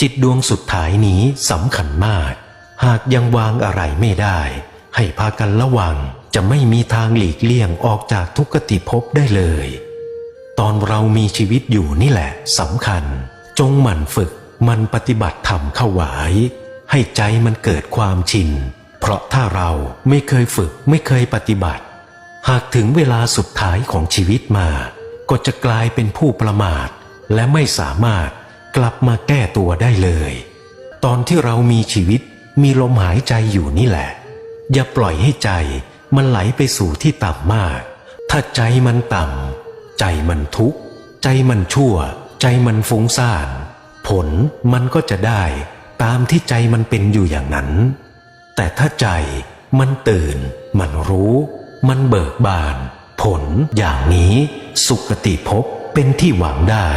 จิตดวงสุดท้ายนี้สำคัญมาก หากยังวางอะไรไม่ได้ ให้พากันระวังจะไม่มีทางหลีกเลี่ยงออกจากทุกขติภพได้เลย ตอนเรามีชีวิตอยู่นี่แหละสำคัญ จงหมั่นฝึกมันปฏิบัติธรรมเข้าไว้ให้ใจมันเกิดความชิน เพราะถ้าเราไม่เคยฝึกไม่เคยปฏิบัติ หากถึงเวลาสุดท้ายของชีวิตมา ก็จะกลายเป็นผู้ประมาท และไม่สามารถ กลับมาแก้ตัวได้เลย ตอนที่เรามีชีวิตมีลมหายใจอยู่นี่แหละ อย่าปล่อยให้ใจมันไหลไปสู่ที่ต่ำมาก ถ้าใจมันต่ำใจมันทุกข์ ใจมันชั่ว ใจมันฟุ้งซ่าน ผลมันก็จะได้ตามที่ใจมันเป็นอยู่อย่างนั้น แต่ถ้าใจมันตื่น มันรู้ มันเบิกบาน ผลอย่างนี้สุขติภพเป็นที่หวังได้